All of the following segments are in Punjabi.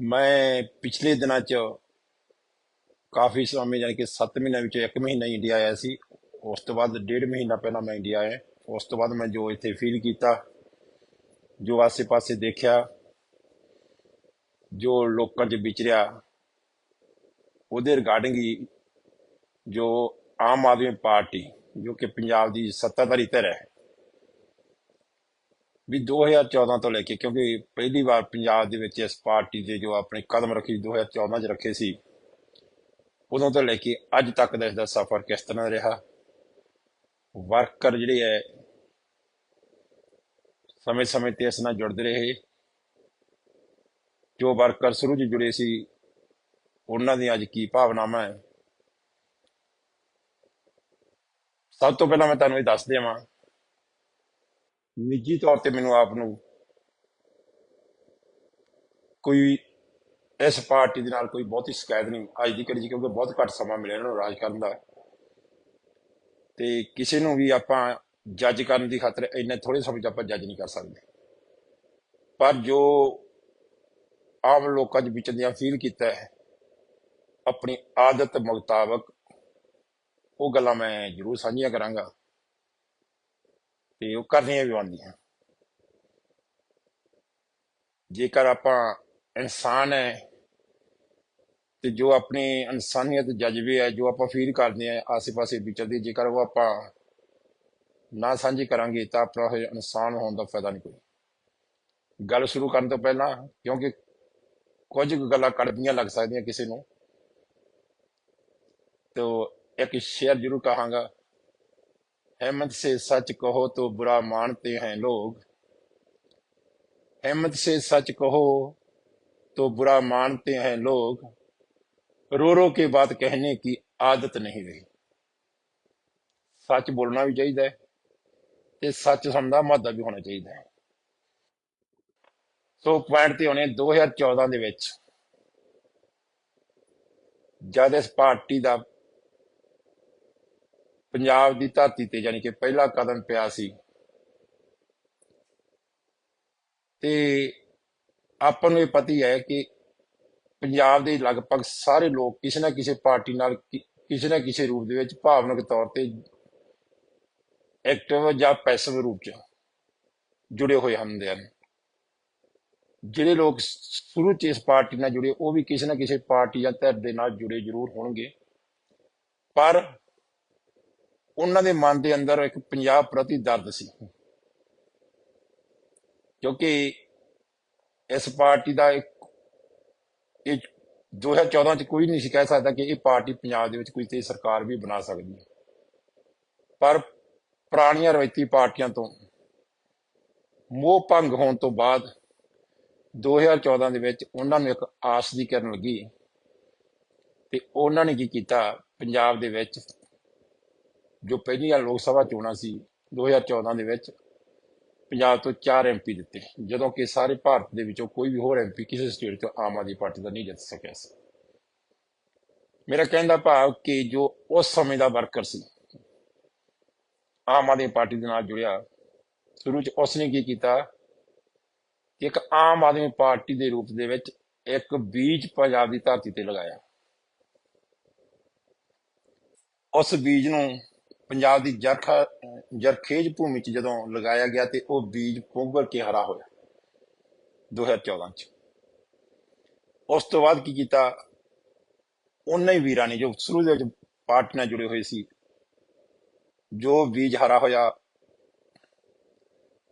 ਮੈਂ ਪਿਛਲੇ ਦਿਨਾਂ 'ਚ ਕਾਫੀ ਸਮੇਂ ਯਾਨੀ ਕਿ 7 ਮਹੀਨਿਆਂ ਵਿੱਚੋਂ 1 ਮਹੀਨਾ ਹੀ ਇੰਡੀਆ ਆਇਆ ਸੀ। ਉਸ ਤੋਂ ਬਾਅਦ ਡੇਢ ਮਹੀਨਾ ਪਹਿਲਾਂ ਮੈਂ ਇੰਡੀਆ ਆਇਆ। ਉਸ ਤੋਂ ਬਾਅਦ ਮੈਂ ਜੋ ਇੱਥੇ ਫੀਲ ਕੀਤਾ, ਜੋ ਆਸੇ-ਪਾਸੇ ਦੇਖਿਆ, ਜੋ ਲੋਕਾਂ 'ਚ ਵਿਚਰਿਆ ਉਹਦੇ ਰਿਗਾਰਡਿੰਗ ਹੀ ਜੋ ਆਮ ਆਦਮੀ ਪਾਰਟੀ, ਜੋ ਕਿ ਪੰਜਾਬ ਦੀ ਸੱਤਾਧਾਰੀ ਧਿਰ ਹੈ ਵੀ 2014 ਤੋਂ ਲੈ ਕੇ, ਕਿਉਂਕਿ ਪਹਿਲੀ ਵਾਰ ਪੰਜਾਬ ਦੇ ਵਿੱਚ ਇਸ ਪਾਰਟੀ ਦੇ ਜੋ ਆਪਣੇ ਕਦਮ ਰੱਖੀ 2014 ਚ ਰੱਖੇ ਸੀ, ਉਦੋਂ ਤੋਂ ਲੈ ਕੇ ਅੱਜ ਤੱਕ ਦਾ ਇਸ ਦਾ ਸਫ਼ਰ ਕਿਸ ਤਰ੍ਹਾਂ ਰਿਹਾ? ਵਰਕਰ ਜਿਹੜੇ ਹੈ, ਸਮੇਂ-ਸਮੇਂ ਤੇ ਇਸ ਨਾਲ ਜੁੜਦੇ ਰਹੇ। ਜੋ ਵਰਕਰ ਸ਼ੁਰੂ 'ਚ ਜੁੜੇ ਸੀ, ਉਹਨਾਂ ਦੀ ਅੱਜ ਕੀ ਭਾਵਨਾਵਾਂ ਹੈ? ਸਭ ਤੋਂ ਪਹਿਲਾਂ ਮੈਂ ਤੁਹਾਨੂੰ ਇਹ ਦੱਸ ਦੇਵਾਂ ਨਿੱਜੀ ਤੌਰ ਤੇ ਮੈਨੂੰ ਆਪ ਨੂੰ ਕੋਈ ਇਸ ਪਾਰਟੀ ਦੇ ਨਾਲ ਕੋਈ ਬਹੁਤੀ ਸ਼ਿਕਾਇਤ ਨਹੀਂ ਅੱਜ ਦੀ ਘੜੀ 'ਚ, ਕਿਉਂਕਿ ਬਹੁਤ ਘੱਟ ਸਮਾਂ ਮਿਲਿਆ ਇਹਨਾਂ ਨੂੰ ਰਾਜ ਕਰਨ ਦਾ। ਤੇ ਕਿਸੇ ਨੂੰ ਵੀ ਆਪਾਂ ਜੱਜ ਕਰਨ ਦੀ ਖਾਤਰ ਇੰਨੇ ਥੋੜੇ ਸਮੇਂ 'ਚ ਆਪਾਂ ਜੱਜ ਨਹੀਂ ਕਰ ਸਕਦੇ। ਪਰ ਜੋ ਆਮ ਲੋਕਾਂ 'ਚ ਵਿਚਰਦਿਆਂ ਫੀਲ ਕੀਤਾ ਹੈ, ਆਪਣੀ ਆਦਤ ਮੁਤਾਬਕ ਉਹ ਗੱਲਾਂ ਮੈਂ ਜ਼ਰੂਰ ਸਾਂਝੀਆਂ ਕਰਾਂਗਾ। ਤੇ ਉਹ ਕਰਨੀਆਂ ਵੀ ਆਉਂਦੀਆਂ ਜੇਕਰ ਆਪਾਂ ਇਨਸਾਨ ਹੈ ਤੇ ਜੋ ਆਪਣੀ ਇਨਸਾਨੀਅਤ ਜਜ਼ਬੇ ਹੈ, ਜੋ ਆਪਾਂ ਫੀਲ ਕਰਦੇ ਆ ਆਸ-ਪਾਸੇ ਵਿਚਰਦੇ ਜੇਕਰ ਉਹ ਆਪਾਂ ਨਾ ਸਾਂਝੀ ਕਰਾਂਗੇ ਤਾਂ ਆਪਣਾ ਇਹ ਇਨਸਾਨ ਹੋਣ ਦਾ ਫਾਇਦਾ ਨਹੀਂ ਕੋਈ। ਗੱਲ ਸ਼ੁਰੂ ਕਰਨ ਤੋਂ ਪਹਿਲਾਂ, ਕਿਉਂਕਿ ਕੁਝ ਗੱਲਾਂ ਕੜਵੀਆਂ ਲੱਗ ਸਕਦੀਆਂ ਕਿਸੇ ਨੂੰ। ਤੋ ਇੱਕ ਸ਼ੇਅਰ ਜ਼ਰੂਰ ਕਹਾਂਗਾ हिम्मत से सच कहो तो बुरा मानते हैं लोग हिम्मत से सच कहो तो बुरा मानते हैं लोग रो रो के बात कहने की आदत नहीं रही ਸੱਚ ਬੋਲਣਾ ਵੀ ਚਾਹੀਦਾ ਹੈ ਤੇ ਸੱਚ ਸੁਣਨ ਦਾ ਮਾਦਾ ਵੀ ਹੋਣਾ ਚਾਹੀਦਾ ਹੈ ਸੋ ਪੁਆਇੰਟ ਤੇ ਹੋਣੇ 2014 ਦੇ ਵਿੱਚ ਜਦ ਇਸ ਪਾਰਟੀ ਦਾ ਪੰਜਾਬ ਦੀ ਧਰਤੀ ਤੇ ਯਾਨੀ ਕਿ ਪਹਿਲਾ ਕਦਮ ਪਿਆ ਸੀ। ਤੇ ਆਪਾਂ ਨੂੰ ਇਹ ਪਤਾ ਹੈ ਕਿ ਪੰਜਾਬ ਦੇ ਲਗਭਗ ਸਾਰੇ ਲੋਕ ਕਿਸੇ ਨਾ ਕਿਸੇ ਪਾਰਟੀ ਨਾਲ ਕਿਸੇ ਨਾ ਕਿਸੇ ਰੂਪ ਦੇ ਵਿੱਚ ਭਾਵਨਕ ਤੌਰ ਤੇ ਐਕਟਿਵ ਜਾਂ ਪੈਸਿਵ ਰੂਪ ਚ ਜੁੜੇ ਹੋਏ ਹੁੰਦੇ ਹਨ। ਜਿਹੜੇ ਲੋਕ ਸ਼ੁਰੂ ਚ ਇਸ ਪਾਰਟੀ ਨਾਲ ਜੁੜੇ, ਉਹ ਵੀ ਕਿਸੇ ਨਾ ਕਿਸੇ ਪਾਰਟੀ ਜਾਂ ਧਿਰ ਦੇ ਨਾਲ ਜੁੜੇ ਜ਼ਰੂਰ ਹੋਣਗੇ। ਪਰ ਉਹਨਾਂ ਦੇ ਮਨ ਦੇ ਅੰਦਰ ਇੱਕ ਪੰਜਾਬ ਪ੍ਰਤੀ ਦਰਦ ਸੀ। ਕਿਉਂਕਿ ਇਸ ਪਾਰਟੀ ਦਾ ਇੱਕ, ਇਹ 2014 ਚ ਕੋਈ ਨਹੀਂ ਸੀ ਕਹਿ ਸਕਦਾ ਕਿ ਇਹ ਪਾਰਟੀ ਪੰਜਾਬ ਦੇ ਵਿੱਚ ਕੋਈ ਤੇ ਸਰਕਾਰ ਵੀ ਬਣਾ ਸਕਦੀ ਹੈ। ਪਰ ਪੁਰਾਣੀਆਂ ਰਵਾਇਤੀ ਪਾਰਟੀਆਂ ਤੋਂ ਮੋਹ ਭੰਗ ਹੋਣ ਤੋਂ ਬਾਅਦ 2014 ਦੇ ਵਿੱਚ ਉਹਨਾਂ ਨੂੰ ਇੱਕ ਆਸ ਦੀ ਕਿਰਨ ਲੱਗੀ ਤੇ ਉਹਨਾਂ ਨੇ ਕੀ ਕੀਤਾ, ਪੰਜਾਬ ਦੇ ਵਿੱਚ ਜੋ ਪਹਿਲੀਆਂ ਲੋਕ ਸਭਾ ਚੋਣਾਂ ਸੀ 2014 ਦੇ ਵਿੱਚ ਪੰਜਾਬ ਤੋਂ 4 ਐਮਪੀ ਦਿੱਤੇ, ਜਦੋਂ ਕਿ ਸਾਰੇ ਭਾਰਤ ਦੇ ਵਿੱਚੋਂ ਕੋਈ ਵੀ ਹੋਰ ਐਮਪੀ ਕਿਸੇ ਸਟੇਟ ਤੋਂ ਆਮ ਆਦਮੀ ਪਾਰਟੀ ਦਾ ਨਹੀਂ ਜਿੱਤ ਸਕਿਆ ਸੀ। ਮੇਰਾ ਕਹਿਣ ਦਾ ਭਾਵ ਕਿ ਜੋ ਉਸ ਸਮੇਂ ਦਾ ਵਰਕਰ ਸੀ, ਆਮ ਆਦਮੀ ਪਾਰਟੀ ਦੇ ਨਾਲ ਜੁੜਿਆ, ਸ਼ੁਰੂ ਚ ਉਸਨੇ ਕੀ ਕੀਤਾ ਇੱਕ ਆਮ ਆਦਮੀ ਪਾਰਟੀ ਦੇ ਰੂਪ ਦੇ ਵਿੱਚ ਇੱਕ ਬੀਜ ਪੰਜਾਬ ਦੀ ਧਰਤੀ ਤੇ ਲਗਾਇਆ। ਉਸ ਬੀਜ ਨੂੰ ਪੰਜਾਬ ਦੀ ਜਰਖਾ, ਜਰਖੇਜ ਭੂਮੀ 'ਚ ਜਦੋਂ ਲਗਾਇਆ ਗਿਆ ਤੇ ਉਹ ਬੀਜ ਪੁੰਗਰ ਕੇ ਹਰਾ ਹੋਇਆ 2014 'ਚ। ਉਸ ਤੋਂ ਬਾਅਦ ਕੀ ਕੀਤਾ? ਉਹਨਾਂ ਹੀ ਵੀਰਾਂ ਨੇ ਜੋ ਸ਼ੁਰੂ ਦੇ ਵਿੱਚ ਪਾਰਟੀ ਨਾਲ ਜੁੜੇ ਹੋਏ ਸੀ, ਜੋ ਬੀਜ ਹਰਾ ਹੋਇਆ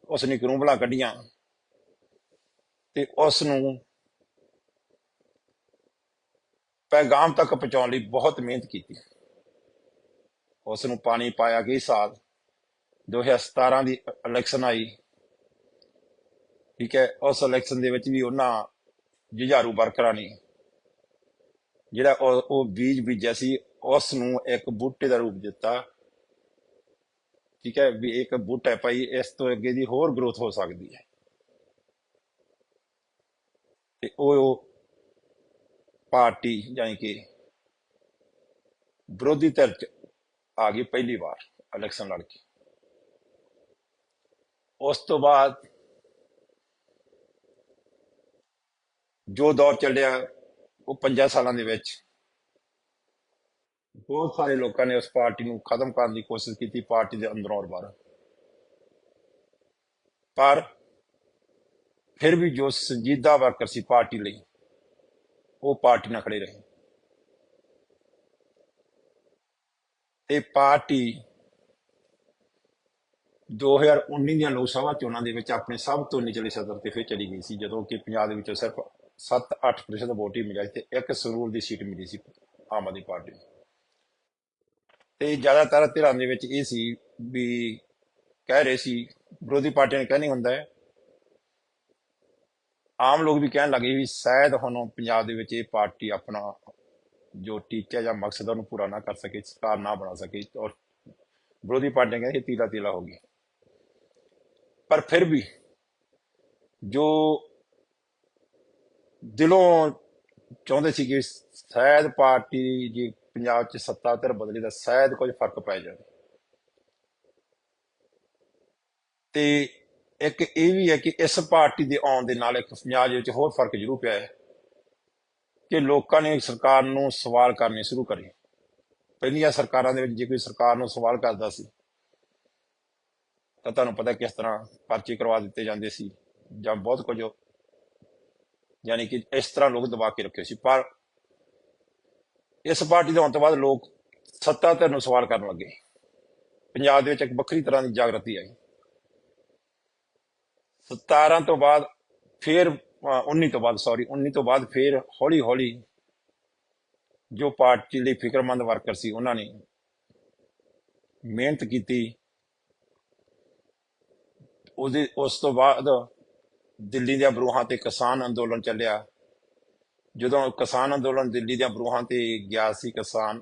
ਉਸ ਨੇ ਕਰੂੰਬਲਾਂ ਕੱਢੀਆਂ ਤੇ ਉਸ ਨੂੰ ਪੈਗਾਮ ਤੱਕ ਪਹੁੰਚਾਉਣ ਲਈ ਬਹੁਤ ਮਿਹਨਤ ਕੀਤੀ। ਉਸ ਨੂੰ ਪਾਣੀ ਪਾਇਆ ਗਈ ਸਾਲ 2017 ਦੀ ਇਲੈਕਸ਼ਨ ਆਈ। ਠੀਕ ਹੈ, ਉਸ ਇਲੈਕਸ਼ਨ ਦੇ ਵਿੱਚ ਵੀ ਉਹਨਾਂ ਜੁਝਾਰੂ ਵਰਕਰਾਂ ਨੇ, ਜਿਹੜਾ ਉਹ ਬੀਜ ਬੀਜਿਆ ਸੀ ਉਸ ਨੂੰ ਇੱਕ ਬੂਟੇ ਦਾ ਰੂਪ ਦਿੱਤਾ। ਠੀਕ ਹੈ, ਵੀ ਇੱਕ ਬੂਟਾ ਹੈ ਭਾਈ, ਇਸ ਤੋਂ ਅੱਗੇ ਦੀ ਹੋਰ ਗਰੋਥ ਹੋ ਸਕਦੀ ਹੈ। ਤੇ ਉਹ ਪਾਰਟੀ ਯਾਨੀ ਕਿ ਵਿਰੋਧੀ ਧਿਰ ਚ ਆ ਗਈ ਪਹਿਲੀ ਵਾਰ ਇਲੈਕਸ਼ਨ ਲੜ ਕੇ ਉਸ ਤੋਂ ਬਾਅਦ ਜੋ ਦੌਰ ਚੱਲਿਆ ਉਹ ਪੰਜਾਂ ਸਾਲਾਂ ਦੇ ਵਿੱਚ ਬਹੁਤ ਸਾਰੇ ਲੋਕਾਂ ਨੇ ਉਸ ਪਾਰਟੀ ਨੂੰ ਖਤਮ ਕਰਨ ਦੀ ਕੋਸ਼ਿਸ਼ ਕੀਤੀ ਪਾਰਟੀ ਦੇ ਅੰਦਰੋਂ ਔਰ ਬਾਹਰ ਪਰ ਫਿਰ ਵੀ ਜੋ ਸੰਜੀਦਾ ਵਰਕਰ ਸੀ ਪਾਰਟੀ ਲਈ ਉਹ ਪਾਰਟੀ ਨਾਲ ਖੜੇ ਰਹੇ ਤੇ ਪਾਰਟੀ 2019 ਦੀਆਂ ਲੋਕ ਸਭਾ ਚੋਣਾਂ ਦੇ ਵਿੱਚ ਆਪਣੇ ਸਭ ਤੋਂ ਨਿਚਲੇ ਸਦਰ ਤੇ ਫਿਰ ਚਲੀ ਗਈ ਸੀ, ਜਦੋਂ ਕਿ ਪੰਜਾਬ ਦੇ ਵਿੱਚੋਂ ਸਿਰਫ 7-8% ਵੋਟ ਹੀ ਮਿਲਿਆ ਸੀ ਤੇ ਇੱਕ ਸਰੂਰ ਦੀ ਸੀਟ ਮਿਲੀ ਸੀ ਆਮ ਆਦਮੀ ਪਾਰਟੀ ਨੂੰ। ਤੇ ਜ਼ਿਆਦਾਤਰ ਧਿਰਾਂ ਦੇ ਵਿੱਚ ਇਹ ਸੀ ਵੀ ਕਹਿ ਰਹੇ ਸੀ, ਵਿਰੋਧੀ ਪਾਰਟੀਆਂ ਨੇ ਕਹਿਣੀ ਹੁੰਦਾ ਹੈ। ਆਮ ਲੋਕ ਵੀ ਕਹਿਣ ਲੱਗੇ ਵੀ ਸ਼ਾਇਦ ਹੁਣ ਪੰਜਾਬ ਦੇ ਵਿੱਚ ਇਹ ਪਾਰਟੀ ਆਪਣਾ ਜੋ ਟੀਚਾ ਜਾਂ ਮਕਸਦ ਆ, ਉਹਨੂੰ ਪੂਰਾ ਨਾ ਕਰ ਸਕੇ ਸਰਕਾਰ ਨਾ ਬਣਾ ਸਕੇ। ਔਰ ਵਿਰੋਧੀ ਪਾਰਟੀਆਂ ਕਹਿੰਦੇ ਇਹ ਤੀਲਾ ਤੀਲਾ ਹੋ ਗਈ ਪਰ ਫਿਰ ਵੀ ਜੋ ਦਿਲੋਂ ਚਾਹੁੰਦੇ ਸੀ ਕਿ ਸ਼ਾਇਦ ਪਾਰਟੀ ਜੀ ਪੰਜਾਬ 'ਚ ਸੱਤਾ ਧਿਰ ਬਦਲੇ ਦਾ ਸ਼ਾਇਦ ਕੁਝ ਫ਼ਰਕ ਪੈ ਜਾਵੇ। ਤੇ ਇੱਕ ਇਹ ਵੀ ਹੈ ਕਿ ਇਸ ਪਾਰਟੀ ਦੇ ਆਉਣ ਦੇ ਨਾਲ ਇੱਕ ਪੰਜਾਬ ਦੇ ਵਿੱਚ ਹੋਰ ਫ਼ਰਕ ਜ਼ਰੂਰ ਪਿਆ ਹੈ। ਕਿ ਲੋਕਾਂ ਨੇ ਸਰਕਾਰ ਨੂੰ ਸਵਾਲ ਕਰਨੇ ਸ਼ੁਰੂ ਕਰੇ। ਪਹਿਲੀਆਂ ਸਰਕਾਰਾਂ ਦੇ ਵਿੱਚ ਜੇ ਕੋਈ ਸਰਕਾਰ ਨੂੰ ਸਵਾਲ ਕਰਦਾ ਸੀ, ਤਾਂ ਤੁਹਾਨੂੰ ਪਤਾ ਕਿਸ ਤਰ੍ਹਾਂ ਪਰਚੇ ਕਰਵਾ ਦਿੱਤੇ ਜਾਂਦੇ ਸੀ ਜਾਂ ਬਹੁਤ ਕੁਝ ਯਾਨੀ ਕਿ ਇਸ ਤਰ੍ਹਾਂ ਲੋਕ ਦਬਾ ਕੇ ਰੱਖੇ ਸੀ। ਪਰ ਇਸ ਪਾਰਟੀ ਦੇ ਆਉਣ ਤੋਂ ਬਾਅਦ ਲੋਕ ਸੱਤਾ ਧਿਰ ਨੂੰ ਸਵਾਲ ਕਰਨ ਲੱਗੇ। ਪੰਜਾਬ ਦੇ ਵਿੱਚ ਇੱਕ ਵੱਖਰੀ ਤਰ੍ਹਾਂ ਦੀ ਜਾਗਰਤੀ ਆਈ। 17 ਤੋਂ ਬਾਅਦ ਫਿਰ 19 ਤੋਂ ਬਾਅਦ ਸੌਰੀ 19 ਤੋਂ ਬਾਅਦ ਫਿਰ ਹੌਲੀ ਹੌਲੀ ਜੋ ਪਾਰਟੀ ਲਈ ਫਿਕਰਮੰਦ ਵਰਕਰ ਸੀ, ਉਹਨਾਂ ਨੇ ਮਿਹਨਤ ਕੀਤੀ। ਉਹਦੇ, ਉਸ ਤੋਂ ਬਾਅਦ ਦਿੱਲੀ ਦੀਆਂ ਬਰੂਹਾਂ ਤੇ ਕਿਸਾਨ ਅੰਦੋਲਨ ਚੱਲਿਆ। ਜਦੋਂ ਕਿਸਾਨ ਅੰਦੋਲਨ ਦਿੱਲੀ ਦੀਆਂ ਬਰੂਹਾਂ ਤੇ ਗਿਆ ਸੀ ਕਿਸਾਨ,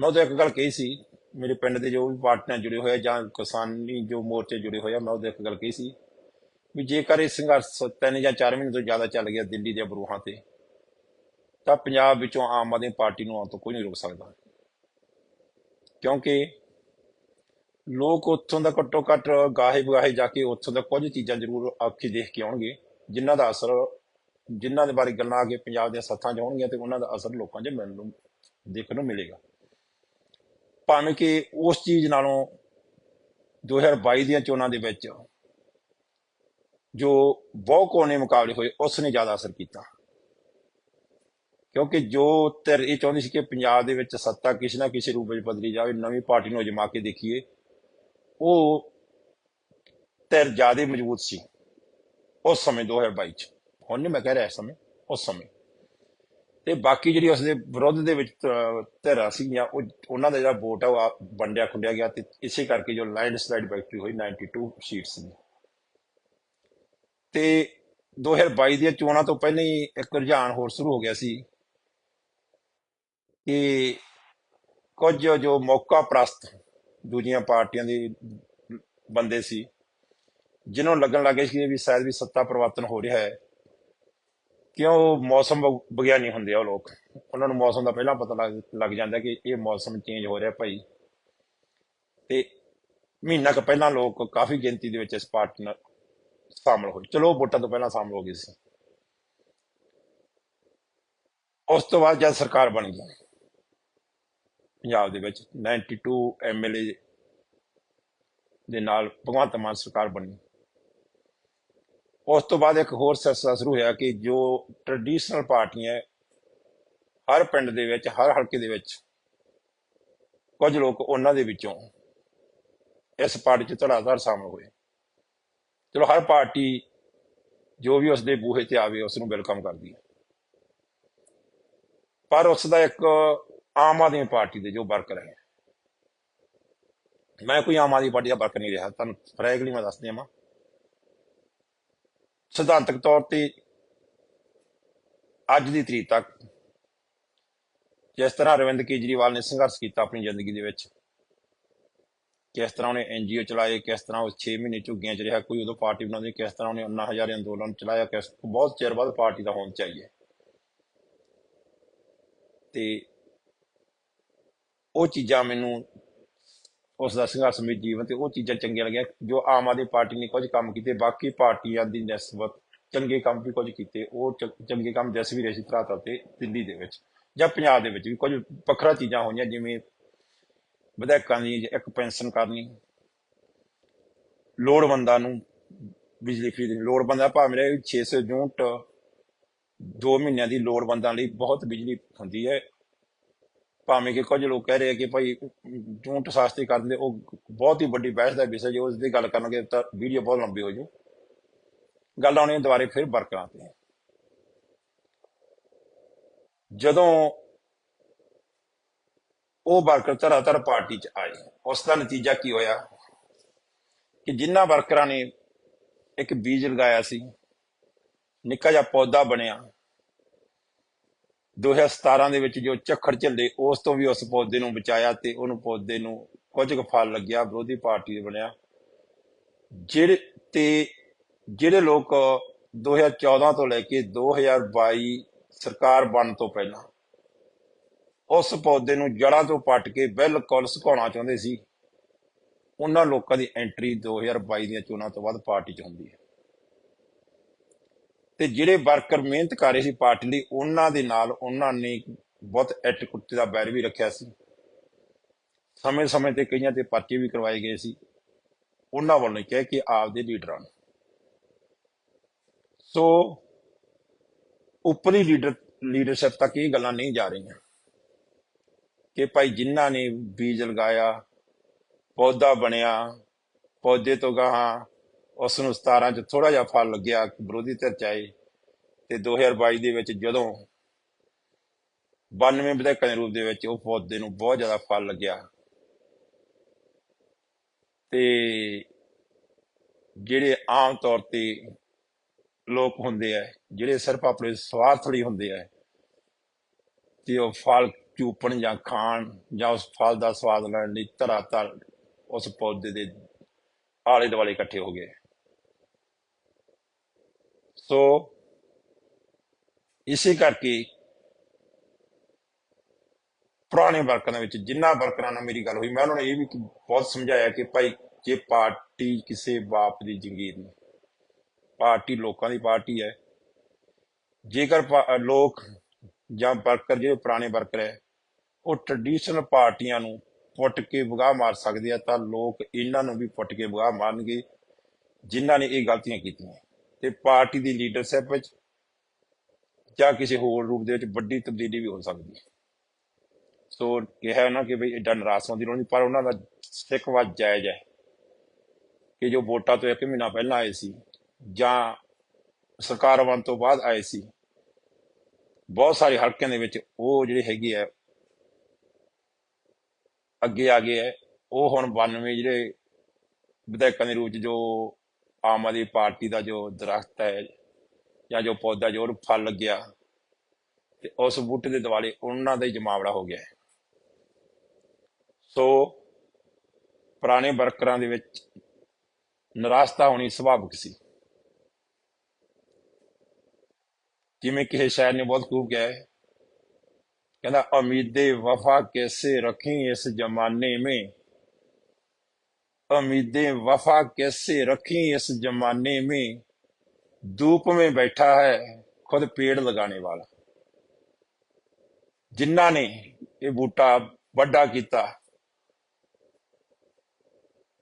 ਮੈਂ ਉਹਦੇ ਇੱਕ ਗੱਲ ਕਹੀ ਸੀ, ਮੇਰੇ ਪਿੰਡ ਦੇ ਜੋ ਵੀ ਪਾਰਟੀਆਂ ਜੁੜੇ ਹੋਏ ਜਾਂ ਕਿਸਾਨੀ ਜੋ ਮੋਰਚੇ ਜੁੜੇ ਹੋਏ ਆ, ਮੈਂ ਉਹਦੇ ਇੱਕ ਗੱਲ ਕਹੀ ਸੀ ਵੀ ਜੇਕਰ ਇਹ ਸੰਘਰਸ਼ ਤਿੰਨ ਜਾਂ ਚਾਰ ਮਹੀਨੇ ਤੋਂ ਜ਼ਿਆਦਾ ਚੱਲ ਗਿਆ ਦਿੱਲੀ ਦੇ ਬਰੂਹਾਂ ਤੇ, ਤਾਂ ਪੰਜਾਬ ਵਿੱਚੋਂ ਆਮ ਆਦਮੀ ਪਾਰਟੀ ਨੂੰ ਆਉਣ ਤੋਂ ਕੋਈ ਨਹੀਂ ਰੋਕ ਸਕਦਾ। ਕਿਉਂਕਿ ਲੋਕ ਉੱਥੋਂ ਦਾ ਘੱਟੋ ਘੱਟ ਗਾਹੇ ਬਗਾਹੇ ਜਾ ਕੇ ਉੱਥੋਂ ਦਾ ਕੁਝ ਚੀਜ਼ਾਂ ਜ਼ਰੂਰ ਆਖੀ ਦੇਖ ਕੇ ਆਉਣਗੇ, ਜਿਨ੍ਹਾਂ ਦਾ ਅਸਰ, ਜਿਨ੍ਹਾਂ ਦੇ ਬਾਰੇ ਗੱਲਾਂ ਆ ਕੇ ਪੰਜਾਬ ਦੀਆਂ ਸੱਥਾਂ 'ਚ ਆਉਣਗੀਆਂ ਤੇ ਉਹਨਾਂ ਦਾ ਅਸਰ ਲੋਕਾਂ 'ਚ ਮਿਲਣ ਨੂੰ, ਦੇਖਣ ਨੂੰ ਮਿਲੇਗਾ। ਭਾਵੇਂ ਕਿ ਉਸ ਚੀਜ਼ ਨਾਲੋਂ 2022 ਦੀਆਂ ਚੋਣਾਂ ਦੇ ਵਿੱਚ ਜੋ ਬਹੁ ਕੋਨੇ ਮੁਕਾਬਲੇ ਹੋਏ ਉਸ ਨੇ ਜ਼ਿਆਦਾ ਅਸਰ ਕੀਤਾ। ਕਿਉਂਕਿ ਜੋ ਧਿਰ ਇਹ ਚਾਹੁੰਦੀ ਸੀ ਕਿ ਪੰਜਾਬ ਦੇ ਵਿੱਚ ਸੱਤਾ ਕਿਸੇ ਨਾ ਕਿਸੇ ਰੂਪ ਵਿੱਚ ਬਦਲੀ ਜਾਵੇ, ਨਵੀਂ ਪਾਰਟੀ ਨੂੰ ਅਜਮਾ ਕੇ ਦੇਖੀਏ, ਉਹ ਧਿਰ ਜ਼ਿਆਦਾ ਮਜ਼ਬੂਤ ਸੀ ਉਸ ਸਮੇਂ 2022 ਚ। ਹੁਣ ਨਹੀਂ ਮੈਂ ਕਹਿ ਰਿਹਾ ਇਸ ਸਮੇਂ, ਉਸ ਸਮੇਂ। ਤੇ ਬਾਕੀ ਜਿਹੜੀ ਉਸਦੇ ਵਿਰੋਧ ਦੇ ਵਿੱਚ ਧਿਰਾਂ ਸੀਗੀਆਂ, ਉਹ, ਉਹਨਾਂ ਦਾ ਜਿਹੜਾ ਵੋਟ ਆ, ਉਹ ਵੰਡਿਆ ਖੁੰਡਿਆ ਗਿਆ ਤੇ ਇਸੇ ਕਰਕੇ ਜੋ ਲਾਈਨ ਸਲਾਈਡ ਵਿਕਟਰੀ ਹੋਈ 92 ਸੀਟਸ ਦੀ। ਤੇ 2022 ਦੀਆਂ ਚੋਣਾਂ ਤੋਂ ਪਹਿਲਾਂ ਹੀ ਇੱਕ ਰੁਝਾਨ ਹੋਰ ਸ਼ੁਰੂ ਹੋ ਗਿਆ ਸੀ ਕਿ ਕੁਝ ਜੋ ਮੌਕਾ ਪ੍ਰਸਤ ਦੂਜੀਆਂ ਪਾਰਟੀਆਂ ਦੇ ਬੰਦੇ ਸੀ ਜਿਨ੍ਹਾਂ ਨੂੰ ਲੱਗਣ ਲੱਗੇ ਸੀ ਵੀ ਸ਼ਾਇਦ ਵੀ ਸੱਤਾ ਪਰਿਵਰਤਨ ਹੋ ਰਿਹਾ ਹੈ। ਕਿਉਂ ਮੌਸਮ ਵਿਗਿਆਨੀ ਹੁੰਦੇ ਆ ਉਹ ਲੋਕ? ਉਹਨਾਂ ਨੂੰ ਮੌਸਮ ਦਾ ਪਹਿਲਾਂ ਪਤਾ ਲੱਗ ਲੱਗ ਜਾਂਦਾ ਕਿ ਇਹ ਮੌਸਮ ਚੇਂਜ ਹੋ ਰਿਹਾ ਭਾਈ। ਤੇ ਮਹੀਨਾ ਕੁ ਪਹਿਲਾਂ ਲੋਕ ਕਾਫੀ ਗਿਣਤੀ ਦੇ ਵਿੱਚ ਇਸ ਪਾਰਟੀ ਨਾਲ ਸ਼ਾਮਲ ਹੋਏ ਚਲੋ ਵੋਟਾਂ ਤੋਂ ਪਹਿਲਾਂ ਸ਼ਾਮਲ ਹੋ ਗਏ ਸੀ। ਉਸ ਤੋਂ ਬਾਅਦ ਜਦ ਸਰਕਾਰ ਬਣ ਗਈ। ਪੰਜਾਬ ਦੇ ਵਿੱਚ 92 ਐਮਐਲਏ ਦੇ ਨਾਲ ਭਗਵੰਤ ਮਾਨ ਸਰਕਾਰ ਬਣੀ। ਉਸ ਤੋਂ ਬਾਅਦ ਇੱਕ ਹੋਰ ਸਿਲਸਿਲਾ ਸ਼ੁਰੂ ਹੋਇਆ ਕਿ ਜੋ ਟ੍ਰੈਡੀਸ਼ਨਲ ਪਾਰਟੀਆਂ ਹਰ ਪਿੰਡ ਦੇ ਵਿੱਚ, ਹਰ ਹਲਕੇ ਦੇ ਵਿੱਚ ਕੁਝ ਲੋਕ ਉਹਨਾਂ ਦੇ ਵਿੱਚੋਂ ਇਸ ਪਾਰਟੀ 'ਚ ਧੜਾਧੜ ਸ਼ਾਮਲ ਹੋਏ। ਚਲੋ ਹਰ ਪਾਰਟੀ ਜੋ ਵੀ ਉਸ ਦੇ ਬੂਹੇ ਤੇ ਆਵੇ ਉਸ ਨੂੰ ਵੈਲਕਮ ਕਰਦੀ ਹੈ। ਪਰ ਉਸ ਦਾ ਇੱਕ ਆਮ ਆਦਮੀ ਪਾਰਟੀ ਦੇ ਜੋ ਵਰਕਰ ਹੈ। ਮੈਂ ਕੋਈ ਆਮ ਆਦਮੀ ਪਾਰਟੀ ਦਾ ਵਰਕਰ ਨਹੀਂ ਰਿਹਾ। ਤੁਹਾਨੂੰ ਫਰੈਂਕਲੀ ਮੈਂ ਦੱਸ ਦਿਆਂ ਸਿਧਾਂਤਕ ਤੌਰ ਤੇ ਅੱਜ ਦੀ ਤਰੀਕ ਤੱਕ ਜਿਸ ਤਰ੍ਹਾਂ ਅਰਵਿੰਦ ਕੇਜਰੀਵਾਲ ਨੇ ਸੰਘਰਸ਼ ਕੀਤਾ ਆਪਣੀ ਜ਼ਿੰਦਗੀ ਦੇ ਵਿੱਚ ਕਿਸ ਤਰ੍ਹਾਂ ਉਹਨੇ ਐਨਜੀਓ ਚਲਾਏ, ਕਿਸ ਤਰ੍ਹਾਂ ਉਹ 6 ਮਹੀਨੇ ਝੁੱਗੀਆਂ 'ਚ ਰਿਹਾ, ਕੋਈ ਉਦੋਂ ਪਾਰਟੀ ਬਣਾਉਂਦੀ, ਕਿਸ ਤਰ੍ਹਾਂ ਉਹਨੇ ਅੰਨਾ ਹਜ਼ਾਰੇ ਅੰਦੋਲਨ ਚਲਾਇਆ, ਕਿਸ, ਬਹੁਤ ਚਿਰ ਬਾਅਦ ਪਾਰਟੀ ਦਾ ਹੋਣ ਚਾਹੀਏ। ਤੇ ਉਹ ਚੀਜ਼ਾਂ ਮੈਨੂੰ, ਉਸ ਦਾ ਸੰਘਰਸ਼ ਵਿੱਚ ਜੀਵਨ ਤੇ ਉਹ ਚੀਜ਼ਾਂ ਚੰਗੀਆਂ ਲੱਗੀਆਂ, ਜੋ ਆਮ ਆਦਮੀ ਪਾਰਟੀ ਨੇ ਕੁਝ ਕੰਮ ਕੀਤੇ, ਬਾਕੀ ਪਾਰਟੀਆਂ ਦੀ ਨਿਸਬਤ, ਚੰਗੇ ਕੰਮ ਵੀ ਕੁਝ ਕੀਤੇ, ਉਹ ਚੰਗੇ ਕੰਮ ਜਸ ਵੀ ਰੇਸ਼ੀ ਤਰਾ ਤੇ ਦਿੱਲੀ ਦੇ ਵਿੱਚ ਜਾਂ ਪੰਜਾਬ ਦੇ ਵਿੱਚ ਵੀ ਕੁਝ ਵੱਖਰਾ ਚੀਜ਼ਾਂ ਹੋਈਆਂ, ਜਿਵੇਂ ਵਿਧਾਇਕਾਂ ਦੀ ਇੱਕ ਪੈਨਸ਼ਨ ਕਰਨੀ। ਲੋੜਵੰਦਾਂ ਨੂੰ ਬਿਜਲੀ ਖਰੀਦਣੀ। ਲੋੜਵੰਦਾਂ ਭਾਵੇਂ ਮੇਰੇ 600 ਯੂਨਿਟ 2 ਮਹੀਨਿਆਂ ਦੀ ਲੋੜਵੰਦਾਂ ਲਈ ਬਹੁਤ ਬਿਜਲੀ ਹੁੰਦੀ ਹੈ। ਭਾਵੇਂ ਕਿ ਕੁਝ ਲੋਕ ਕਹਿ ਰਹੇ ਕਿ ਭਾਈ ਯੂਨਿਟ ਸਸਤੀ ਕਰਨ ਦੇ ਉਹ ਬਹੁਤ ਹੀ ਵੱਡੀ ਬਹਿਸ ਦਾ ਵਿਸ਼ਾ ਜੇ ਉਸ ਦੀ ਗੱਲ ਕਰਨਗੇ ਤਾਂ ਵੀਡੀਓ ਬਹੁਤ ਲੰਬੀ ਹੋ ਜੂ। ਗੱਲ ਆਉਣੀ ਦੁਬਾਰੇ ਫਿਰ ਵਰਕਰਾਂ ਤੇ ਜਦੋਂ ਉਹ ਵਰਕਰ ਧਰਾਧਰ ਪਾਰਟੀ ਚ ਆਏ। ਉਸ ਦਾ ਨਤੀਜਾ ਕੀ ਹੋਇਆ? ਕਿ ਜਿਨ੍ਹਾਂ ਵਰਕਰਾਂ ਨੇ ਇੱਕ ਬੀਜ ਲਗਾਇਆ ਸੀ, ਨਿੱਕਾ ਜਿਹਾ ਪੌਦਾ ਬਣਿਆ 2017 ਦੇ ਵਿੱਚ ਜੋ ਝੱਖੜ ਝੱਲੇ, ਉਸ ਤੋਂ ਵੀ ਉਸ ਪੌਦੇ ਨੂੰ ਬਚਾਇਆ ਤੇ ਉਹਨੂੰ ਪੌਦੇ ਨੂੰ ਕੁਝ ਕੁ ਫਲ ਲੱਗਿਆ, ਵਿਰੋਧੀ ਪਾਰਟੀ ਦੇ ਬਣਿਆ। ਜਿਹੜੇ ਤੇ ਜਿਹੜੇ ਲੋਕ 2014 ਤੋਂ ਲੈ ਕੇ 2022 ਸਰਕਾਰ ਬਣਨ ਤੋਂ ਪਹਿਲਾਂ ਉਸ ਪੌਦੇ ਨੂੰ ਜੜ੍ਹਾਂ ਤੋਂ ਪੱਟ ਕੇ ਬਿਲਕੁਲ ਸੁਕਾਉਣਾ ਚਾਹੁੰਦੇ ਸੀ। ਉਹਨਾਂ ਲੋਕਾਂ ਦੀ ਐਂਟਰੀ 2022 ਦੀਆਂ ਚੋਣਾਂ ਤੋਂ ਬਾਅਦ ਪਾਰਟੀ 'ਚ ਹੁੰਦੀ ਹੈ। ਤੇ ਜਿਹੜੇ ਵਰਕਰ ਮਿਹਨਤ ਕਰ ਰਹੇ ਸੀ ਪਾਰਟੀ ਲਈ, ਉਹਨਾਂ ਦੇ ਨਾਲ ਉਹਨਾਂ ਨੇ ਬਹੁਤ ਐਟ ਕੁੱਤੇ ਦਾ ਬੈਰ ਵੀ ਰੱਖਿਆ ਸੀ। ਸਮੇਂ-ਸਮੇਂ ਤੇ ਕਈਆਂ ਤੇ ਪਰਚੇ ਵੀ ਕਰਵਾਏ ਗਏ ਸੀ। ਉਹਨਾਂ ਵੱਲੋਂ ਕਹਿ ਕੇ ਆਪਦੇ ਲੀਡਰਾਂ ਨੂੰ। ਸੋ, ਉੱਪਰੀ ਲੀਡਰ ਲੀਡਰਸ਼ਿਪ ਤੱਕ ਇਹ ਗੱਲਾਂ ਨਹੀਂ ਜਾ ਰਹੀਆਂ। ਕਿ ਭਾਈ ਜਿਨ੍ਹਾਂ ਨੇ ਬੀਜ ਲਗਾਇਆ, ਪੌਦਾ ਬਣਿਆ, ਪੌਦੇ ਤੋਂ ਗਾਹਾਂ ਉਸ ਨੂੰ 17 ਚ ਥੋੜਾ ਜਿਹਾ ਫਲ ਲੱਗਿਆ, ਵਿਰੋਧੀ ਧਿਰ ਚ ਤੇ 2022 ਦੇ ਵਿੱਚ ਜਦੋਂ 92 ਵਿਧਾਇਕਾਂ ਦੇ ਰੂਪ ਦੇ ਵਿੱਚ ਉਹ ਪੌਦੇ ਨੂੰ ਬਹੁਤ ਜ਼ਿਆਦਾ ਫਲ ਲੱਗਿਆ। ਤੇ ਜਿਹੜੇ ਆਮ ਤੌਰ ਤੇ ਲੋਕ ਹੁੰਦੇ ਆ, ਜਿਹੜੇ ਸਿਰਫ ਆਪਣੇ ਸਵਾਰਥ ਲਈ ਹੁੰਦੇ ਆ, ਤੇ ਉਹ ਫਲ ਚੂਪਣ ਜਾਂ ਖਾਣ ਜਾਂ ਉਸ ਫਲ ਦਾ ਸਵਾਦ ਲੈਣ ਲਈ ਧਰਾ ਧਰ ਉਸ ਪੌਦੇ ਦੇ ਆਲੇ ਦੁਆਲੇ ਇਕੱਠੇ ਹੋ ਗਏ। ਸੋ ਇਸੇ ਕਰਕੇ ਪੁਰਾਣੇ ਵਰਕਰਾਂ ਵਿੱਚ ਜਿੰਨਾ ਵਰਕਰਾਂ ਨਾਲ ਮੇਰੀ ਗੱਲ ਹੋਈ, ਮੈਂ ਉਹਨਾਂ ਨੂੰ ਇਹ ਵੀ ਬਹੁਤ ਸਮਝਾਇਆ ਕਿ ਭਾਈ, ਜੇ ਪਾਰਟੀ ਕਿਸੇ ਬਾਪ ਦੀ ਜੰਗੀਰ ਨਹੀਂ, ਪਾਰਟੀ ਲੋਕਾਂ ਦੀ ਪਾਰਟੀ ਹੈ। ਜੇਕਰ ਲੋਕ ਜਾਂ ਵਰਕਰ, ਜਿਹੜੇ ਪੁਰਾਣੇ ਵਰਕਰ ਹੈ, ਉਹ ਟ੍ਰੈਡੀਸ਼ਨਲ ਪਾਰਟੀਆਂ ਨੂੰ ਪੁੱਟ ਕੇ ਵਗਾਹ ਮਾਰ ਸਕਦੇ ਆ ਤਾਂ ਲੋਕ ਇਹਨਾਂ ਨੂੰ ਵੀ ਪੁੱਟ ਕੇ ਵਗਾਹ ਮਾਰਨਗੇ, ਜਿਨ੍ਹਾਂ ਨੇ ਇਹ ਗਲਤੀਆਂ ਕੀਤੀਆਂ। ਤੇ ਪਾਰਟੀ ਦੀ ਲੀਡਰਸ਼ਿਪ ਵਿੱਚ ਜਾਂ ਕਿਸੇ ਹੋਰ ਰੂਪ ਦੇ ਵਿੱਚ ਵੱਡੀ ਤਬਦੀਲੀ ਵੀ ਹੋ ਸਕਦੀ ਹੈ। ਸੋ ਕਿਹਾ ਨਾ ਕਿ ਬਈ ਐਡਾ ਨਿਰਾਸ਼ ਹੋਣ ਦੀ ਲੋੜ ਨਹੀਂ, ਪਰ ਉਹਨਾਂ ਦਾ ਸਟਿਕਵਾ ਜਾਇਜ਼ ਹੈ ਕਿ ਜੋ ਵੋਟਾਂ ਤੋਂ ਇੱਕ ਮਹੀਨਾ ਪਹਿਲਾਂ ਆਏ ਸੀ ਜਾਂ ਸਰਕਾਰ ਬਣ ਤੋਂ ਬਾਅਦ ਆਏ ਸੀ ਬਹੁਤ ਸਾਰੇ ਹਲਕਿਆਂ ਦੇ ਵਿੱਚ ਉਹ ਜਿਹੜੇ ਹੈਗੇ ਆ ਅੱਗੇ ਆ ਗਏ ਹੈ ਉਹ ਹੁਣ 92 ਜਿਹੜੇ ਵਿਧਾਇਕਾਂ ਦੇ ਰੂਪ ਜੋ ਆਮ ਆਦਮੀ ਪਾਰਟੀ ਦਾ ਜੋ ਦਰਖਤ ਹੈ ਜਾਂ ਜੋ ਪੌਦਾ ਜੋ ਫਲ ਲੱਗਿਆ ਤੇ ਉਸ ਬੂਟੇ ਦੇ ਦਿਵਾਲੇ ਉਹਨਾਂ ਦਾ ਹੀ ਜਮਾਵੜਾ ਹੋ ਗਿਆ ਹੈ। ਸੋ ਪੁਰਾਣੇ ਵਰਕਰਾਂ ਦੇ ਵਿੱਚ ਨਿਰਾਸ਼ਤਾ ਹੋਣੀ ਸੁਭਾਵਿਕ ਸੀ ਜਿਵੇਂ ਕਿਸੇ ਸ਼ਾਇਰ ਨੇ ਬਹੁਤ ਖੂਬ ਕਿਹਾ ਹੈ कहना उम्मीदे वफा कैसे रखें इस जमाने में उम्मीदे वफा कैसे रखें इस जमाने में धूप में बैठा है खुद पेड़ लगाने वाला ਜਿਨ੍ਹਾਂ ਨੇ ਇਹ ਬੂਟਾ ਵੱਡਾ ਕੀਤਾ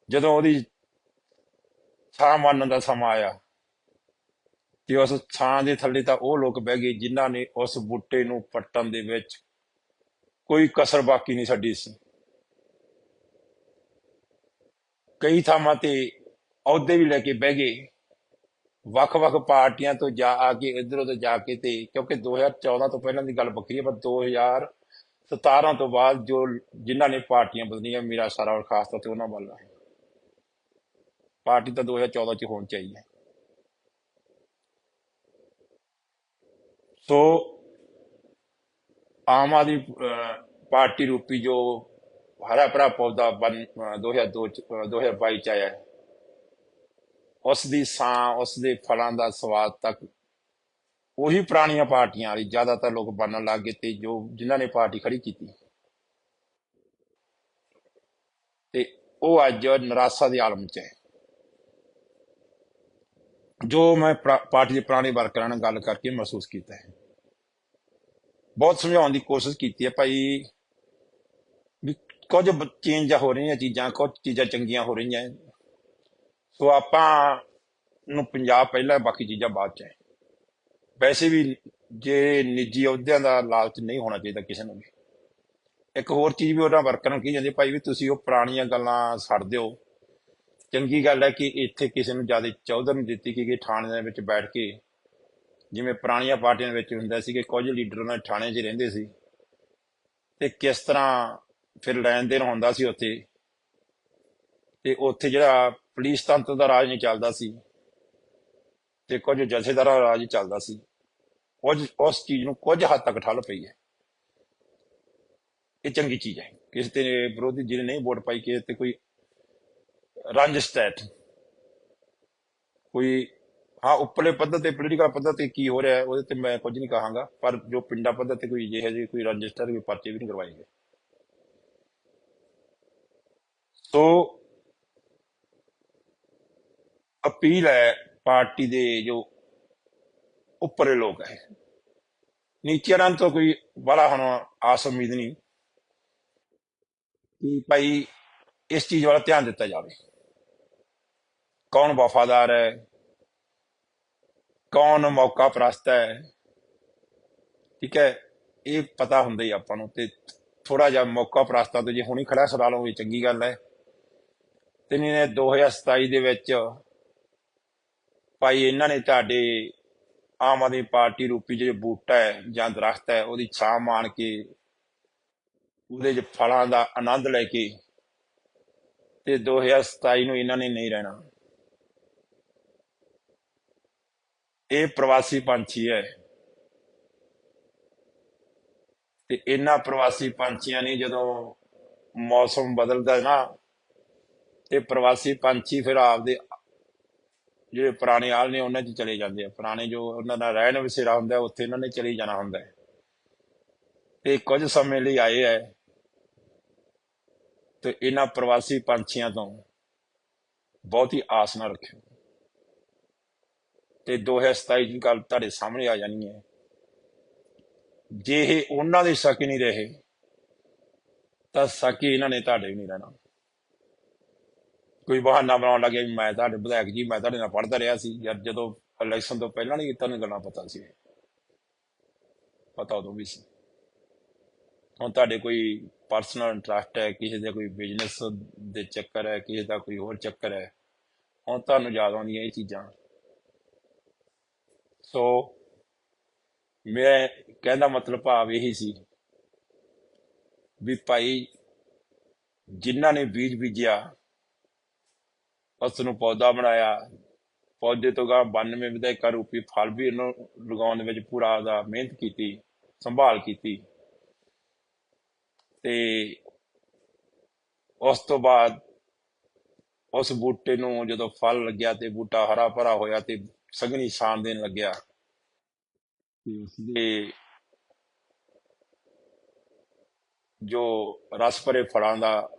ਜਦੋਂ ਉਹਦੀ ਛਾਂ ਮੰਨਣ ਦਾ ਸਮਾਂ ਆਇਆ ਤੇ ਉਸ ਛਾਂ ਦੇ ਥੱਲੇ ਤਾਂ ਉਹ ਲੋਕ ਬਹਿ ਗਏ ਜਿਨ੍ਹਾਂ ਨੇ ਉਸ ਬੂਟੇ ਨੂੰ ਪੱਟਣ ਦੇ ਵਿੱਚ ਕੋਈ ਕਸਰ ਬਾਕੀ ਨਹੀਂ ਛੱਡੀ ਸੀ। ਕਈ ਥਾਵਾਂ ਤੇ ਅਹੁਦੇ ਵੀ ਲੈ ਕੇ ਬਹਿ ਗਏ। ਵੱਖ-ਵੱਖ ਪਾਰਟੀਆਂ ਤੋਂ ਜਾ ਆ ਕੇ ਇਧਰ ਉਧਰ ਜਾ ਕੇ ਤੇ ਕਿਉਂਕਿ 2014 ਤੋਂ ਪਹਿਲਾਂ ਦੀ ਗੱਲ ਵੱਖਰੀ ਹੈ, ਪਰ 2017 ਤੋਂ ਬਾਅਦ ਜੋ ਜਿਨ੍ਹਾਂ ਨੇ ਪਾਰਟੀਆਂ ਬਦਲੀਆਂ, ਮੇਰਾ ਸਾਰਾ ਔਰ ਖਾਸ ਤੌਰ ਤੇ ਉਹਨਾਂ ਵੱਲ ਹੈ ਪਾਰਟੀ ਤਾਂ 2014 ਚ ਹੋਣੀ ਚਾਹੀਦੀ ਹੈ। ਸੋ ਆਮ ਆਦਮੀ ਪਾਰਟੀ ਰੂਪੀ ਜੋ ਹਰਾ ਭਰਾ ਪੌਦਾ ਬਨ ਅਹ, 2002 ਚ, ਅਹ, 2022 ਚ ਆਇਆ ਹੈ, ਉਸ ਦੀ ਸਾਂ ਉਸ ਦੇ ਫਲਾਂ ਦਾ ਸਵਾਦ ਤੱਕ ਉਹੀ ਪੁਰਾਣੀਆਂ ਪਾਰਟੀਆਂ ਵਾਲੀ ਜ਼ਿਆਦਾਤਰ ਲੋਕ ਬਣਨ ਲੱਗ ਗਏ ਤੇ ਜੋ ਜਿਨ੍ਹਾਂ ਨੇ ਪਾਰਟੀ ਖੜੀ ਕੀਤੀ। ਤੇ ਉਹ ਅੱਜ ਨਿਰਾਸ਼ਾ ਦੇ ਆਲਮ ਚ ਹੈ। ਜੋ ਮੈਂ ਪਾਰਟੀ ਦੇ ਪੁਰਾਣੇ ਵਰਕਰਾਂ ਨਾਲ ਗੱਲ ਕਰਕੇ ਮਹਿਸੂਸ ਕੀਤਾ ਹੈ। ਬਹੁਤ ਸਮਝਾਉਣ ਦੀ ਕੋਸ਼ਿਸ਼ ਕੀਤੀ ਹੈ ਭਾਈ, ਵੀ ਕੁਝ ਚੇਂਜ ਹੋ ਰਹੀਆਂ ਚੀਜ਼ਾਂ, ਕੁਝ ਚੀਜ਼ਾਂ ਚੰਗੀਆਂ ਹੋ ਰਹੀਆਂ ਸੋ ਆਪਾਂ ਨੂੰ ਪੰਜਾਬ ਪਹਿਲਾਂ, ਬਾਕੀ ਚੀਜ਼ਾਂ ਬਾਅਦ ਚ ਹੈ। ਵੈਸੇ ਵੀ ਜੇ ਨਿੱਜੀ ਅਹੁਦਿਆਂ ਦਾ ਲਾਲਚ ਨਹੀਂ ਹੋਣਾ ਚਾਹੀਦਾ ਕਿਸੇ ਨੂੰ ਵੀ। ਇੱਕ ਹੋਰ ਚੀਜ਼ ਵੀ ਉਹਨਾਂ ਵਰਕਰਾਂ ਨੂੰ ਕਹੀ ਜਾਂਦੀ ਭਾਈ ਵੀ ਤੁਸੀਂ ਉਹ ਪੁਰਾਣੀਆਂ ਗੱਲਾਂ ਛੱਡ ਦਿਓ ਚੰਗੀ ਗੱਲ ਹੈ ਕਿ ਇੱਥੇ ਕਿਸੇ ਨੂੰ ਜ਼ਿਆਦਾ ਚੌਧਰ ਨਹੀਂ ਦਿੱਤੀ ਕਿ ਥਾਣੇ ਦੇ ਵਿੱਚ ਬੈਠ ਕੇ, ਜਿਵੇਂ ਪੁਰਾਣੀਆਂ ਪਾਰਟੀਆਂ ਵਿੱਚ ਹੁੰਦਾ ਸੀ ਕਿ ਕੁਝ ਲੀਡਰ ਉਹਨਾਂ ਥਾਣੇ 'ਚ ਰਹਿੰਦੇ ਸੀ ਤੇ ਕਿਸ ਤਰ੍ਹਾਂ ਫਿਰ ਲੈਣ ਦੇਣ ਹੁੰਦਾ ਸੀ ਉੱਥੇ ਤੇ ਉੱਥੇ ਜਿਹੜਾ ਪੁਲਿਸ ਤੰਤਰ ਦਾ ਰਾਜ ਨਹੀਂ ਚੱਲਦਾ ਸੀ ਤੇ ਕੁਝ ਜਥੇਦਾਰਾਂ ਦਾ ਰਾਜ ਚੱਲਦਾ ਸੀ, ਕੁਝ ਉਸ ਚੀਜ਼ ਨੂੰ ਕੁਝ ਹੱਦ ਤੱਕ ਠੱਲ ਪਈ ਹੈ। ਇਹ ਚੰਗੀ ਚੀਜ਼ ਹੈ। ਕਿਸੇ ਤੇ ਵਿਰੋਧੀ ਜਿਹਨੇ ਨਹੀਂ ਵੋਟ ਪਾਈ, ਕਿਸੇ ਤੇ ਕੋਈ ਰੰਜਿਸ਼ ਤਹਿਤ ਕੋਈ, ਹਾਂ, ਉੱਪਰਲੇ ਪੱਧਰ ਤੇ ਪੋਲੀਟੀਕਲ ਪੱਧਰ ਤੇ ਕੀ ਹੋ ਰਿਹਾ ਹੈ, ਉਹਦੇ ਤੇ ਮੈਂ ਕੁਝ ਨਹੀਂ ਕਹਾਂਗਾ, ਪਰ ਜੋ ਪਿੰਡਾਂ ਪੱਧਰ ਤੇ ਕੋਈ ਜਿਹੇ ਜਿਹੀ ਕੋਈ ਰੰਜਿਸਟਰ, ਕੋਈ ਪਰਚੇ ਵੀ ਨਹੀਂ ਕਰਵਾਏ ਗਏ ਸੋ, ਅਪੀਲ ਹੈ ਪਾਰਟੀ ਦੇ ਜੋ ਉੱਪਰਲੇ ਲੋਕ ਹੈ। ਨੀਚੇ ਰਾਂ ਤੋਂ ਕੋਈ ਬੜਾ ਹੁਣ ਆਸ ਉਮੀਦ ਨਹੀਂ। ਕਿ ਭਾਈ ਇਸ ਚੀਜ਼ ਵੱਲ ਧਿਆਨ ਦਿੱਤਾ ਜਾਵੇ। ਕੌਣ ਵਫਾਦਾਰ ਹੈ? ਕੌਣ ਮੌਕਾ ਪ੍ਰਸਤ ਹੈ? ਠੀਕ ਹੈ, ਇਹ ਪਤਾ ਹੁੰਦਾ ਹੀ ਆਪਾਂ ਨੂੰ ਤੇ ਥੋੜਾ ਜਿਹਾ ਮੌਕਾ ਪ੍ਰਸਤਾਂ ਤੋਂ ਜੇ ਹੁਣੀ ਖੜਾ ਸੜਾ ਲਓ ਇਹ ਚੰਗੀ ਗੱਲ ਹੈ। ਤੇ ਨਹੀਂ ਨੇ 2027 ਦੇ ਵਿੱਚ ਭਾਈ ਇਹਨਾਂ ਨੇ ਤੁਹਾਡੇ ਆਮ ਆਦਮੀ ਪਾਰਟੀ ਰੂਪੀ ਜਿਹੜੇ ਬੂਟਾ ਹੈ ਜਾਂ ਦਰਖਤ ਹੈ, ਉਹਦੀ ਛਾਂ ਮਾਣ ਕੇ ਉਹਦੇ 'ਚ ਫਲਾਂ ਦਾ ਆਨੰਦ ਲੈ ਕੇ ਤੇ 2027 ਨੂੰ ਇਹਨਾਂ ਨੇ ਨਹੀਂ ਰਹਿਣਾ। ਇਹ ਪ੍ਰਵਾਸੀ ਪੰਛੀ ਹੈ। ਤੇ ਇਹਨਾਂ ਪ੍ਰਵਾਸੀ ਪੰਛੀਆਂ ਨੇ ਜਦੋਂ ਮੌਸਮ ਬਦਲਦਾ ਨਾ, ਤੇ ਪ੍ਰਵਾਸੀ ਪੰਛੀ ਫਿਰ ਆਪਦੇ ਜਿਹੜੇ ਪੁਰਾਣੇ ਆਲ ਨੇ ਉਹਨਾਂ 'ਚ ਚਲੇ ਜਾਂਦੇ ਆ। ਪੁਰਾਣੇ ਜੋ ਉਹਨਾਂ ਦਾ ਰਹਿਣ ਵਸੇਰਾ ਹੁੰਦਾ, ਉੱਥੇ ਇਹਨਾਂ ਨੇ ਚਲੇ ਜਾਣਾ ਹੁੰਦਾ ਹੈ। ਤੇ ਕੁਝ ਸਮੇਂ ਲਈ ਆਏ ਹੈ ਤੇ ਇਹਨਾਂ ਪ੍ਰਵਾਸੀ ਪੰਛੀਆਂ ਤੋਂ ਬਹੁਤੀ ਆਸ ਨਾ ਰੱਖਿਓ। ਤੇ 2027 ਦੀ ਗੱਲ ਤੁਹਾਡੇ ਸਾਹਮਣੇ ਆ ਜਾਣੀ ਹੈ। ਜੇ ਇਹ ਉਹਨਾਂ ਦੇ ਸਕੀ ਨਹੀਂ ਰਹੇ, ਤਾਂ ਸਕੀ ਇਹਨਾਂ ਨੇ ਤੁਹਾਡੇ ਨਹੀਂ ਰਹਿਣਾ। ਕੋਈ ਬਹਾਨਾ ਬਣਾਉਣ ਲੱਗੇ ਮੈਂ ਤੁਹਾਡੇ ਵਿਧਾਇਕ ਜੀ, ਮੈਂ ਤੁਹਾਡੇ ਨਾਲ ਪੜਦਾ ਰਿਹਾ ਸੀ। ਜਦ ਜਦੋਂ ਇਲੈਕਸ਼ਨ ਤੋਂ ਪਹਿਲਾਂ ਨਹੀਂ ਤੁਹਾਨੂੰ ਗੱਲਾਂ ਪਤਾ ਸੀ। ਪਤਾ ਉਦੋਂ ਵੀ ਸੀ। ਹੁਣ ਤੁਹਾਡੇ ਕੋਈ ਪਰਸਨਲ ਇੰਟਰਸਟ ਹੈ, ਕਿਸੇ ਦਾ ਕੋਈ ਬਿਜ਼ਨਸ ਦੇ ਚੱਕਰ ਹੈ, ਕਿਸੇ ਦਾ ਕੋਈ ਹੋਰ ਚੱਕਰ ਹੈ, ਹੁਣ ਤੁਹਾਨੂੰ ਯਾਦ ਆਉਂਦੀਆਂ ਇਹ ਚੀਜ਼ਾਂ। ਸੋ ਮੈਂ ਕਹਿੰਦਾ ਮਤਲਬ ਭਾਵ ਇਹੀ ਸੀ ਵੀ ਭਾਈ ਜਿਨ੍ਹਾਂ ਨੇ ਬੀਜ ਬੀਜਿਆ ਉਸ ਨੂੰ ਪੌਦਾ ਬਣਾਇਆ, ਪੌਦੇ ਤੋਂ ਗਾ 92 ਵਿਧਾਇਕਾਂ ਰੂਪੀ ਫਲ ਵੀ ਇਹਨੂੰ ਲਗਾਉਣ ਦੇ ਵਿੱਚ ਪੂਰਾ ਦਾ ਮਿਹਨਤ ਕੀਤੀ, ਸੰਭਾਲ ਕੀਤੀ। ਤੇ ਉਸ ਤੋਂ ਬਾਅਦ ਉਸ ਬੂਟੇ ਨੂੰ ਜਦੋਂ ਫਲ ਲੱਗਿਆ ਤੇ ਬੂਟਾ ਹਰਾ ਭਰਾ ਹੋਇਆ ਤੇ ਸਗਨੀ ਸ਼ਾਨ ਦੇਣ ਲੱਗਿਆ। ਤੇ ਉਸ ਦੇ ਜੋ ਰਸ ਭਰੇ ਫਲਾਂ ਦਾ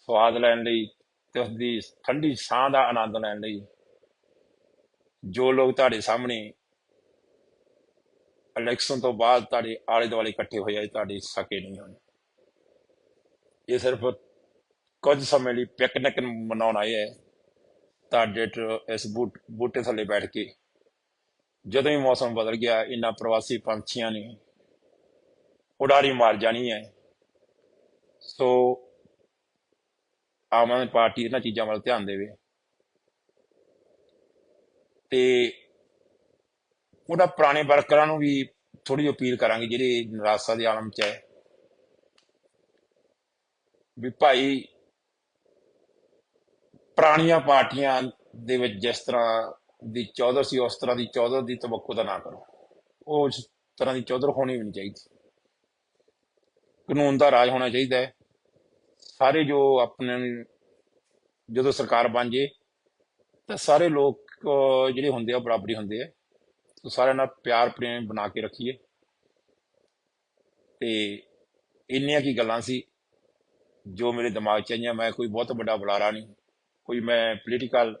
ਸਵਾਦ ਲੈਣ ਲਈ ਤੇ ਉਸ ਦੀ ਠੰਡੀ ਛਾਂ ਦਾ ਆਨੰਦ ਲੈਣ ਲਈ ਜੋ ਲੋਕ ਤੁਹਾਡੇ ਸਾਹਮਣੇ ਇਲੈਕਸ਼ਨ ਤੋਂ ਬਾਅਦ ਤੁਹਾਡੇ ਆਲੇ ਦੁਆਲੇ ਇਕੱਠੇ ਹੋਏ ਆ ਤੁਹਾਡੇ ਸਕੇ ਨਹੀਂ ਹੋਣੇ। ਇਹ ਸਿਰਫ ਕੁਝ ਸਮੇਂ ਲਈ ਪਿਕਨਿਕ ਮਨਾਉਣ ਆਏ ਹੈ ਤੁਹਾਡੇ ਇਸ ਬੂਟੇ ਥੱਲੇ ਬੈਠ ਕੇ। ਜਦੋਂ ਹੀ ਮੌਸਮ ਬਦਲ ਗਿਆ ਇਹਨਾਂ ਪ੍ਰਵਾਸੀ ਪੰਛੀਆਂ ਨੇ ਉਡਾਰੀ ਮਾਰ ਜਾਣੀ ਹੈ। ਸੋ ਆਮ ਆਦਮੀ ਪਾਰਟੀ ਇਹਨਾਂ ਚੀਜ਼ਾਂ ਵੱਲ ਧਿਆਨ ਦੇਵੇ। ਤੇ ਉਹਨਾਂ ਪੁਰਾਣੇ ਵਰਕਰਾਂ ਨੂੰ ਵੀ ਥੋੜੀ ਅਪੀਲ ਕਰਾਂਗੇ, ਜਿਹੜੇ ਨਿਰਾਸ਼ਾ ਦੇ ਆਲਮ ਚ ਹੈ। ਵੀ ਭਾਈ ਪੁਰਾਣੀਆਂ ਪਾਰਟੀਆਂ ਦੇ ਵਿੱਚ ਜਿਸ ਤਰ੍ਹਾਂ ਦੀ ਚੌਧਰ ਸੀ, ਉਸ ਤਰ੍ਹਾਂ ਦੀ ਚੌਧਰ ਦੀ ਤਵੱਕੂ ਦਾ ਨਾ ਕਰੋ। ਉਹ ਉਸ ਤਰ੍ਹਾਂ ਦੀ ਚੌਧਰ ਹੋਣੀ ਵੀ ਨਹੀਂ ਚਾਹੀਦੀ। ਕਾਨੂੰਨ ਦਾ ਰਾਜ ਹੋਣਾ ਚਾਹੀਦਾ ਹੈ। ਸਾਰੇ ਜੋ ਆਪਣੇ ਜਦੋਂ ਸਰਕਾਰ ਬਣ ਜੇ, ਤਾਂ ਸਾਰੇ ਲੋਕ ਜਿਹੜੇ ਹੁੰਦੇ ਆ, ਉਹ ਬਰਾਬਰੀ ਹੁੰਦੇ ਆ। ਸੋ ਸਾਰਿਆਂ ਨਾਲ ਪਿਆਰ, ਪ੍ਰੇਮ ਬਣਾ ਕੇ ਰੱਖੀਏ। ਤੇ ਇੰਨੀਆਂ ਕੀ ਗੱਲਾਂ ਸੀ, ਜੋ ਮੇਰੇ ਦਿਮਾਗ 'ਚ ਆਈਆਂ, ਮੈਂ ਕੋਈ ਬਹੁਤ ਵੱਡਾ ਬੁਲਾਰਾ ਨਹੀਂ। ਕੋਈ ਮੈਂ ਪੋਲੀਟੀਕਲ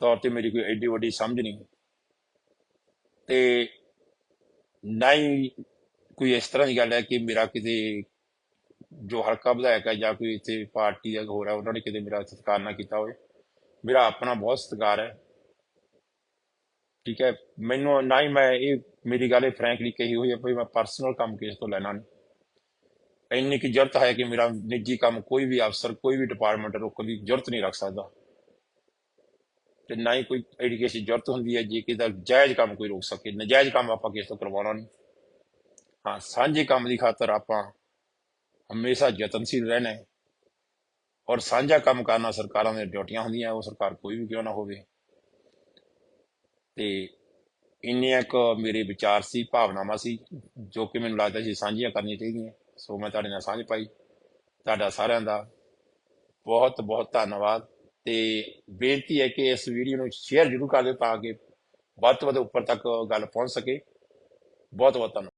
ਤੌਰ ਤੇ ਮੇਰੀ ਕੋਈ ਐਡੀ ਵੱਡੀ ਸਮਝ ਨਹੀਂ ਤੇ ਨਾ ਹੀ ਕੋਈ ਇਸ ਤਰ੍ਹਾਂ ਦੀ ਗੱਲ ਹੈ ਕਿ ਮੇਰਾ ਕਿਤੇ ਜੋ ਹਲਕਾ ਵਿਧਾਇਕ ਹੈ ਜਾਂ ਕੋਈ ਇੱਥੇ ਪਾਰਟੀ ਦਾ ਹੋਰ ਹੈ, ਉਹਨਾਂ ਨੇ ਕਿਤੇ ਮੇਰਾ ਸਤਿਕਾਰ ਨਾ ਕੀਤਾ ਹੋਵੇ। ਮੇਰਾ ਆਪਣਾ ਬਹੁਤ ਸਤਿਕਾਰ ਹੈ। ਠੀਕ ਹੈ, ਮੈਨੂੰ ਨਾ ਹੀ ਮੈਂ ਇਹ, ਮੇਰੀ ਗੱਲ ਇਹ ਫਰੈਂਕਲੀ ਕਹੀ ਹੋਈ ਹੈ ਵੀ ਮੈਂ ਪਰਸਨਲ ਕੰਮ ਕਿਸੇ ਤੋਂ ਲੈਣਾ ਨਹੀਂ। ਇੰਨੀ ਕੀ ਜ਼ਰੂਰਤ ਹੈ ਕਿ ਮੇਰਾ ਨਿੱਜੀ ਕੰਮ ਕੋਈ ਵੀ ਅਫਸਰ, ਕੋਈ ਵੀ ਡਿਪਾਰਟਮੈਂਟ ਰੋਕਣ ਦੀ ਜ਼ਰੂਰਤ ਨਹੀਂ ਰੱਖ ਸਕਦਾ। ਤੇ ਨਾ ਹੀ ਕੋਈ ਐਡੀਕੇਸ਼ਨ ਜ਼ਰੂਰਤ ਹੁੰਦੀ ਹੈ, ਜੇ ਕਿਸੇ ਦਾ ਜਾਇਜ਼ ਕੰਮ ਕੋਈ ਰੋਕ ਸਕੇ। ਨਜਾਇਜ਼ ਕੰਮ ਆਪਾਂ ਕਿਸੇ ਤੋਂ ਕਰਵਾਉਣਾ ਨਹੀਂ। ਹਾਂ, ਸਾਂਝੇ ਕੰਮ ਦੀ ਖਾਤਰ ਆਪਾਂ ਹਮੇਸ਼ਾ ਯਤਨਸ਼ੀਲ ਰਹਿਣਾ ਹੈ। ਔਰ ਸਾਂਝਾ ਕੰਮ ਕਰਨਾ ਸਰਕਾਰਾਂ ਦੀਆਂ ਡਿਊਟੀਆਂ ਹੁੰਦੀਆਂ, ਉਹ ਸਰਕਾਰ ਕੋਈ ਵੀ ਕਿਉਂ ਨਾ ਹੋਵੇ। ਤੇ ਇੰਨੀਆਂ ਕੁ ਮੇਰੇ ਵਿਚਾਰ ਸੀ, ਭਾਵਨਾਵਾਂ ਸੀ, ਜੋ ਕਿ ਮੈਨੂੰ ਲੱਗਦਾ ਸੀ ਸਾਂਝੀਆਂ ਕਰਨੀਆਂ ਚਾਹੀਦੀਆਂ। ਸੋ ਮੈਂ ਤੁਹਾਡੇ ਨਾਲ ਸਾਂਝ ਪਾਈ। ਤੁਹਾਡਾ ਸਾਰਿਆਂ ਦਾ ਬਹੁਤ ਬਹੁਤ ਧੰਨਵਾਦ ਤੇ ਬੇਨਤੀ ਹੈ ਕਿ ਇਸ ਵੀਡੀਓ ਨੂੰ ਸ਼ੇਅਰ ਜ਼ਰੂਰ ਕਰ ਦਿਓ ਤਾਂ ਕਿ ਵੱਧ ਤੋਂ ਵੱਧ ਉੱਪਰ ਤੱਕ ਗੱਲ ਪਹੁੰਚ ਸਕੇ। ਬਹੁਤ ਬਹੁਤ ਧੰਨਵਾਦ।